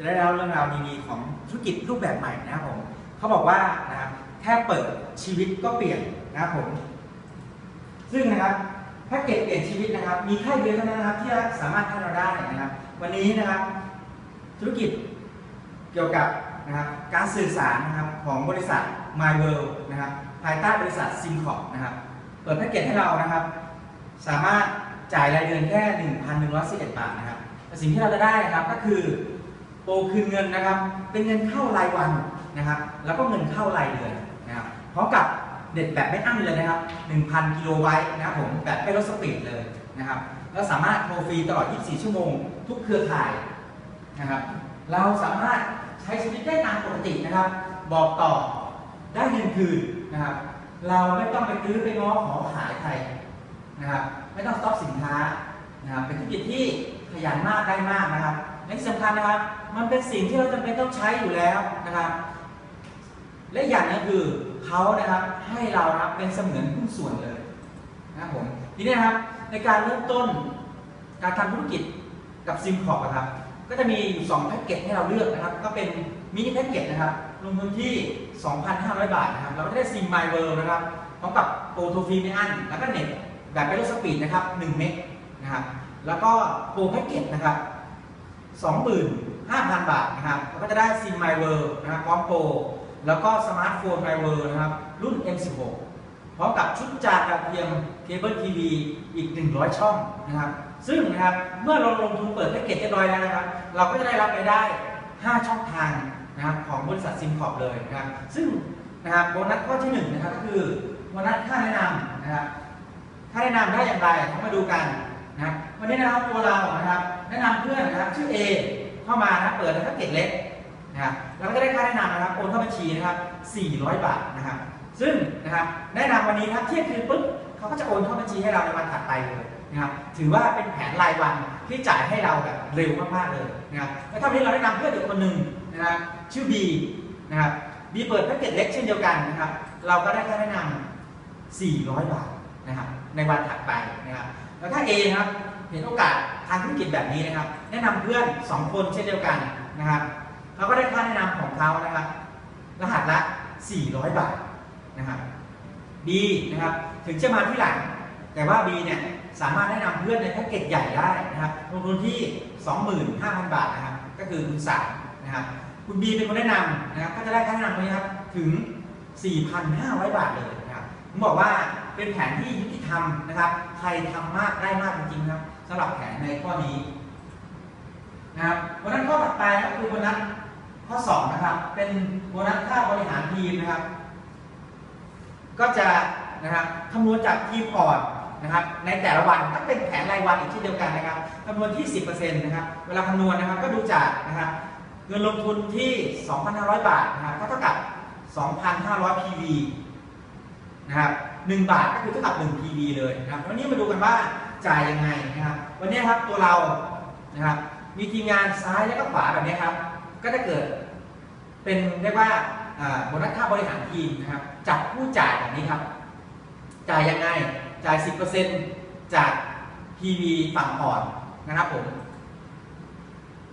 จะได้เล่าเรื่องราวดีๆของธุรกิจรูปแบบใหม่นะครับผมเขาบอกว่านะครับแค่เปิดชีวิตก็เปลี่ยนนะครับผม ซึ่งนะครับแพ็กเกจเปลี่ยนชีวิตนะครับ มีแค่เดียวเท่านั้นนะครับ ที่สามารถให้เราได้นะครับ วันนี้นะครับ ธุรกิจเกี่ยวกับนะครับการสื่อสารนะครับของบริษัท My World นะครับภายใต้บริษัท s i m c o p นะครับ เปิดแพ็กเกจให้เรานะครับ สามารถจ่ายรายเดือนแค่ 1,111 บาทนะครับแต่สิ่งที่เราจะได้นะครับก็คือ โปรคืนเงินนะครับ เป็นเงินเข้ารายวันนะครับ แล้วก็เงินเข้ารายเดือนนะครับพร้อมกับเด็ดแบบไม่อั้นเลยนะครับ 1,000 กิโลไบต์นะครับผมแบบไม่ลดสปีดเลยนะครับแล้วสามารถโทรฟรีตลอด 24 ชั่วโมง ทุกเครือข่ายนะครับ เราสามารถใช้ชีวิตได้ตามปกตินะครับ บอกต่อได้เงินคืนนะครับ เราไม่ต้องไปซื้อไปง้อขอขายใครนะครับ ไม่ต้องสต็อกสินค้านะครับ เป็นธุรกิจที่ขยันมากได้มากนะครับ และที่สำคัญนะครับ มันเป็นสิ่งที่เราจำเป็นต้องใช้อยู่แล้วนะครับ และอย่างนึงคือเขานะครับให้เรานะครับเป็นเสมือนหุ้นส่วนเลยนะครับผมทีนี้นะครับในการเริ่มต้นการทำธุรกิจกับซิมคอร์นะครับ ก็จะมีอยู่2แพ็กเกจให้เราเลือกนะครับ ก็เป็นมินิแพ็กเกจนะครับลงทุนที่ 2,500 บาทนะครับ เราก็ได้ซิมไมเวิร์นะครับพร้อมกับโปรโทฟีไม่อั้นแล้วก็เน็ตแบบไม่ลดสปีดนะครับ 1 เมกนะครับ แล้วก็โปรแพ็กเกจนะครับ 25,000 บาทนะครับเราก็จะได้ซิมไมเวิร์นะครับพร้อมโปรแล้วก็สมาร์ทโฟนไมเวิร์นะครับ รุ่น M16 พร้อมกับชุดจานดาวเทียมเคเบิลทีวีอีก 100 ช่องนะครับ ซึ่งนะครับเมื่อเราลงทุนเปิดแพ็กเกจเรียบร้อยแล้วนะครับ เราก็จะได้รับรายได้ 5 ช่องทางนะครับของบริษัทซิมคอร์เลยนะครับ ซึ่งนะครับโบนัสข้อที่1นะครับก็คือโบนัสค่าแนะนำนะครับค่าแนะนำได้อย่างไร มาดูกันนะครับวันนี้นะครับตัวเรานะครับ แนะนำเพื่อนนะครับชื่อ A เข้ามานะเปิดแพ็กเกจเล็กนะครับเราก็จะได้ค่าแนะนำนะครับโอนเข้าบัญชีนะครับ 400 บาทนะครับ ซึ่งนะครับแนะนำวันนี้นะครับเที่ยงคืนปุ๊บเขาก็จะโอนเข้าบัญชีให้เราในวันถัดไปเลยนะครับถือว่าเป็นแผนรายวันที่จ่ายให้เราแบบเร็วมากๆเลยนะครับแล้วถ้าวันนี้เราแนะนำเพื่อนอีกคนหนึ่งนะครับชื่อ B นะครับ B เปิดแพ็กเกจเล็กเช่นเดียวกันนะครับ เราก็ได้ค่าแนะนำ400 บาทนะครับในวันถัดไปนะครับแล้วถ้า A นะครับ เห็นโอกาสทางธุรกิจแบบนี้นะครับ แนะนำเพื่อน 2 คนเช่นเดียวกันนะครับเขาก็ได้ค่าแนะนำของเขานะครับ รหัสละ 400 บาทนะครับ B นะครับถึงจะมาที่หลัง แต่ว่า B เนี่ยสามารถแนะนำเพื่อนในแพ็กเกจใหญ่ได้นะครับลงทุนที่ 25,000 บาทนะครับ ก็คือคุณสามนะครับคุณ B เป็นคนแนะนำนะครับก็จะได้ค่าแนะนำตรงนี้ครับถึง 4,500 บาทเลยนะครับผมบอกว่าเป็นแผนที่ยุติธรรมนะครับ ใครทำมากได้มากจริงๆครับ สำหรับแผนในข้อนี้นะครับโบนัสข้อถัดไปก็คือโบนัสข้อ2นะครับ เป็นโบนัสค่าบริหารทีมนะครับ ก็จะนะครับคำนวณจากทีมก่อนนะครับ ในแต่ละวันก็เป็นแผนรายวันอีกเช่เดียวกันนะครับคำนวณที่ 10%นะครับ เวลาคำนวณนะครับก็ดูจากนะครับเงินลงทุนที่ 2,500 บาทนะครับก็เท่ากับ 2,500 PV นะครับ1บาทก็คือเท่ากับ 1 PV เลยนะครับวันนี้มาดูกันว่า จ่ายยังไงนะครับ วันนี้ครับตัวเรานะครับ มีทีมงานซ้ายและก็ขวาแบบนี้ครับ ก็จะเกิด เป็นเรียกว่าอ่าโบนัสค่าบริหารทีมนะครับจับผู้จ่ายแบบนี้ครับ จ่ายยังไงจ่าย 10%จาก PV ฝั่งอ่อนนะครับผม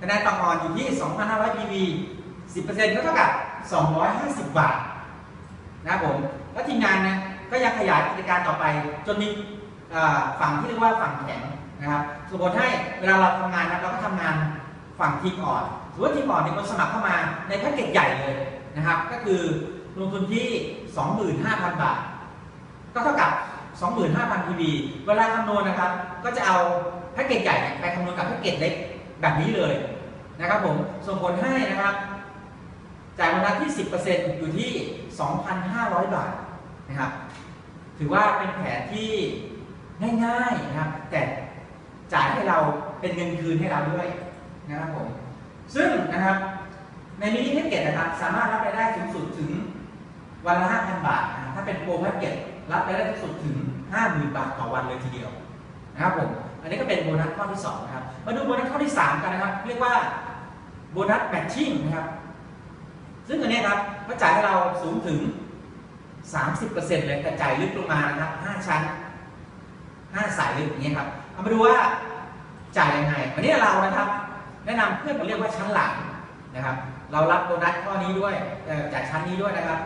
คะแนนฝั่งอ่อนอยู่ที่ 2,500 PV 10%ก็เท่ากับ 250 บาทนะครับผม แล้วทีมงานนะก็ยังขยายกิจการต่อไปจนมี ฝั่งที่เรียกว่าฝั่งแข็งนะครับสมมติให้เวลาเราทำงานนะเราก็ทำงานฝั่งทีมอ่อนสมมติว่าทีมอ่อนมีคนสมัครเข้ามาในแพ็กเกจใหญ่เลยนะครับ ก็คือลงทุนที่ 25,000 บาท ก็เท่ากับ 25,000 PV เวลาคำนวณนะครับ ก็จะเอาแพ็กเกจใหญ่ไปคำนวณกับแพ็กเกจเล็กแบบนี้เลยนะครับผมส่งผลให้นะครับจ่ายวันละที่ 10%อยู่ที่ 2,500 บาทนะครับ ถือว่าเป็นแผนที่ ง่ายๆนะครับ แต่จ่ายให้เราเป็นเงินคืนให้เราด้วยนะครับผม ซึ่งนะครับ ในมินิแพ็กเกจนะครับ สามารถรับรายได้สูงสุดถึงวันละ 5,000 บาทนะถ้าเป็นโปรแพ็กเกจรับรายได้สูงสุดถึง 50,000 บาทต่อวันเลยทีเดียวนะครับผม อันนี้ก็เป็นโบนัสข้อที่2นะครับ มาดูโบนัสข้อที่ 3 กันนะครับ เรียกว่าโบนัสแมทชิ่งนะครับ ซึ่งอันนี้ครับก็จ่ายให้เราสูงถึง30%เลยแต่จ่ายลึกลงมานะครับ 5 ชั้น 5สายลึกอย่างเงี้ครับเอามาดูว่าจ่ายยังไงวันนี้เรานะครับ แนะนำเพื่อนเราเรียกว่าชั้นหลังนะครับ เรารับโบนัสข้อนี้ด้วยจากชั้นนี้ด้วยนะครับ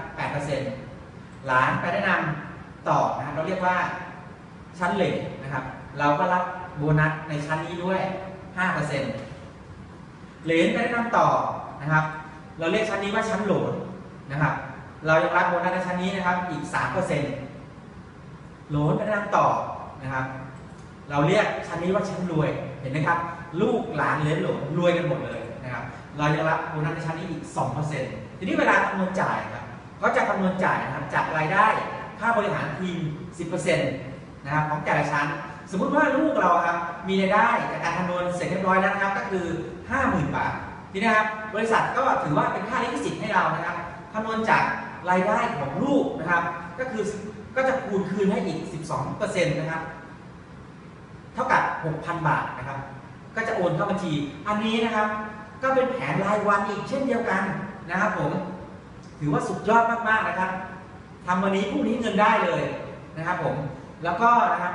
8%หลานไปแนะนำต่อนะครับเราเรียกว่าชั้นเหล็กนะครับ เราก็รับโบนัสในชั้นนี้ด้วย 5%เหรนไปแนะนำต่อนะครับ เราเรียกชั้นนี้ว่าชั้นโหลนนะครับ เรายังรับโบนัสในชั้นนี้นะครับอีก 3%โหลนไปแนะนำต่อ นะครับ เราเรียกชั้นนี้ว่าชั้นรวย เห็นไหมครับ ลูกหลานเหลนโหลนรวยกันหมดเลยนะครับ เรายังรับโบนัสในชั้นนี้อีก 2%ทีนี้เวลาคำนวณจ่ายครับเขาจะคำนวณจ่ายนะครับจากรายได้ค่าบริหารทีม 10%นะครับของแต่ละชั้น สมมุติว่าลูกเราครับมีรายได้จากการคำนวณเสร็จเรียบร้อยแล้วนะครับ ก็คือ 50,000 บาท ทีนี้ครับบริษัทก็ถือว่าเป็นค่าลิขสิทธิ์ให้เรานะครับคำนวณจากรายได้ของลูกนะครับ ก็คือ ก็จะคูณคืนให้อีก 12%นะครับ เท่ากับ 6,000 บาทนะครับ ก็จะโอนเข้าบัญชี อันนี้นะครับ ก็เป็นแผนรายวันอีกเช่นเดียวกันนะครับผม ถือว่าสุดยอดมากๆนะครับทำวันนี้พรุ่งนี้เงินได้เลยนะครับผม แล้วก็นะครับ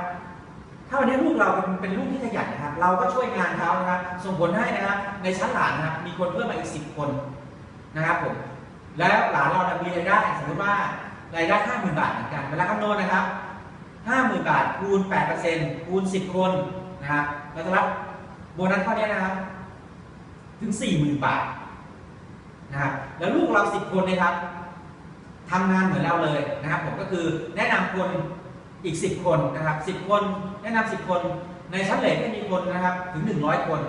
ถ้าวันนี้ลูกเราเป็นเป็นลูกที่ขยันนะครับ เราก็ช่วยงานเขานะครับ ส่งผลให้นะครับ ในชั้นหลานนะครับ มีคนเพิ่มมาอีก 10 คนนะครับผม แล้วหลานเราเนี่ยมีรายได้สมมติว่า รายได้50,000บาทเหมือนกันเวลาคำนวณนะครับ50,000บาทคูณ8%คูณ10คนนะครับเราจะรับโบนัสข้อนี้นะครับ ถึง40,000บาทนะครับแล้วลูกเรา10คนนะครับทำงานเหมือนเราเลยนะครับ ผมก็คือแนะนำคนอีก 10 คนนะครับ10 คนแนะนำ10 คนในชั้นเหล็กก็มีคนนะครับถึง 100 คน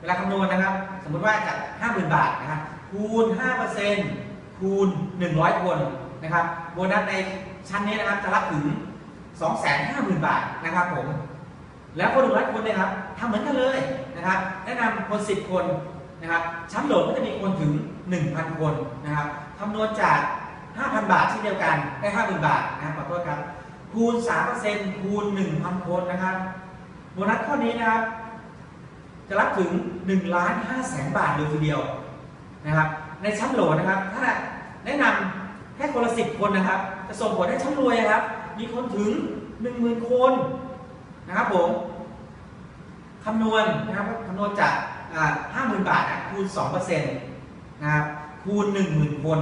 เวลาคำนวณนะครับ สมมุติว่าจาก 50,000 บาทนะครับคูณ5%คูณ 100 คน นะครับโบนัสในชั้นนี้นะครับจะรับถึง 250,000 บาทนะครับผมแล้วคนหนึ่งร้อยคนเนี่ยครับทำเหมือนกันเลยนะครับแนะนำคน 10 คนนะครับชั้นโหลดก็จะมีคนถึง 1,000 คนนะครับคำนวณจาก 5,000 บาทเช่นเดียวกันได้ 50,000 บาทนะครับขอโทษครับคูณ 3%คูณ 1,000 คนนะครับโบนัสข้อนี้นะครับจะรับถึง1ล้าน5แสนบาทเลยทีเดียวนะครับในชั้นโหลนะครับถ้าแนะนำ ค่คนละ10คนนะครับ จะส่งผลให้ชั้นรวยครับ มีคนถึง10,000คนนะครับผมคำนวณนะครับคำนวณจากห้าหมื่นบาทนะคูณสองเปอร์เซ็นต์นะครับคูณหนึ่งหมื่นคน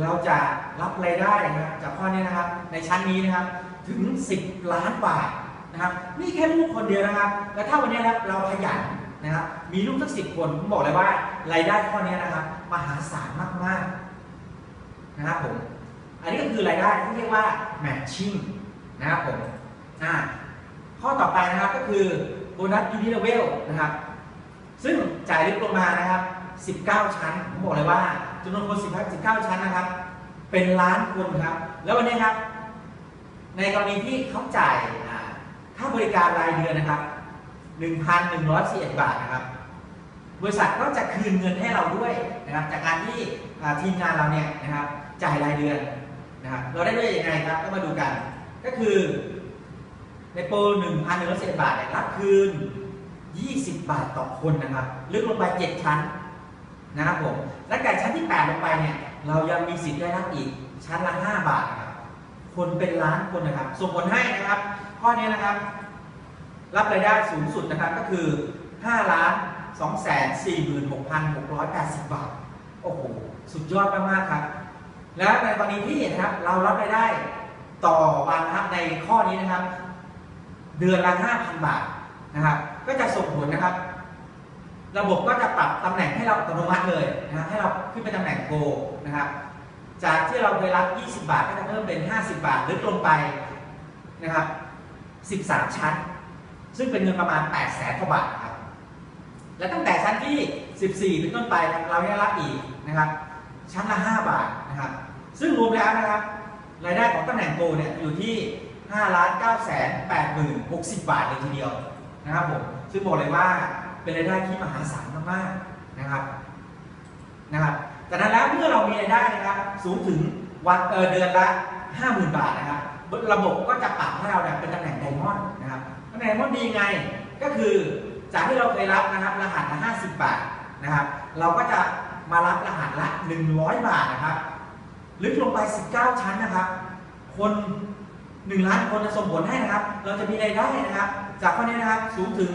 เราจะรับรายได้นะครับจากข้อนี้นะครับ ในชั้นนี้นะครับถึง 10 ล้านบาทนะครับนี่แค่ลูกคนเดียวนะครับ แล้วถ้าวันนี้นะครับเราขยันนะครับ มีลูกสักสิบคนผมบอกเลยว่ารายได้ข้อนี้นะครับ มหาศาลมากๆ นะครับผม อันนี้ก็คือรายได้ที่เรียกว่า matching นะครับผมอ่าข้อต่อไปนะครับก็คือโบนัสยูนิเลเวลนะครับ ซึ่งจ่ายลึกลงมานะครับ 19 ชั้น ผมบอกเลยว่าจำนวนคน10 19 ชั้นนะครับ เป็นล้านคนครับ แล้ววันนี้ครับ ในกรณีที่เขาจ่ายค่าบริการรายเดือนนะครับ 1,141 บาทนะครับ บริษัทก็จะคืนเงินให้เราด้วยนะครับ จากการที่ทีมงานเราเนี่ยนะครับ จ่ายรายเดือนนะครับเราได้ด้วยยังไงครับก็มาดูกัน ก็คือ ในโปร1,110บาทเนี่ยรับคืน20บาทต่อคนนะครับ ลึกลงไป7ชั้นนะครับผมและไก่ชั้นที่8ลงไปเนี่ยเรายังมีสิทธิ์ได้รับอีกชั้นละ5บาทนะครับคนเป็นล้านคนนะครับ ส่งผลให้นะครับ ข้อนี้นะครับ รับรายได้สูงสุดนะครับก็คือ5ล้าน2 4 6 6 8 0บาท โอ้โห สุดยอดมากๆครับ แล้วในกรณีที่นะครับ เรารับรายได้ต่อวันนะครับในข้อนี้นะครับ เดือนละ5,000 บาทนะครับ ก็จะส่งผลนะครับ ระบบก็จะปรับตำแหน่งให้เราอัตโนมัติเลยนะครับให้เราขึ้นเป็นตำแหน่งโกนะครับ จากที่เราเคยรับ 20 บาทก็จะเพิ่มเป็น 50 บาทลึกลงไปนะครับ 13 ชั้น ซึ่งเป็นเงินประมาณ 8 แสนกว่าบาทครับ และตั้งแต่ชั้นที่ 14 เป็นต้นไปครับเราได้รับอีกนะครับ ชั้นละ 5 บาท นะครับซึ่งรวมแล้วนะครับรายได้ของตำแหน่งโกเนี่ยอยู่ที่5ล้าน9แสน8หมื่น60 บาทเลยทีเดียวนะครับผมซึ่งบอกเลยว่าเป็นรายได้ที่มหาศาลมากๆนะครับนะครับแต่นั้นแล้วเมื่อเรามีรายได้นะครับสูงถึงวันเออเดือนละ 50,000 บาทนะครับระบบก็จะปรับให้เราเนี่ยเป็นตำแหน่งไดมอนด์นะครับตำแหน่งไดมอนด์ดีไงก็คือจากที่เราเคยรับนะครับรหัสละ50 บาทนะครับ เราก็จะมารับรหัสละ 100 บาทนะครับ ลึกลงไป 19 ชั้นนะครับ คน1ล้านคนจะส่งผลให้นะครับ เราจะมีรายได้นะครับ จากข้อนี้นะครับสูงถึง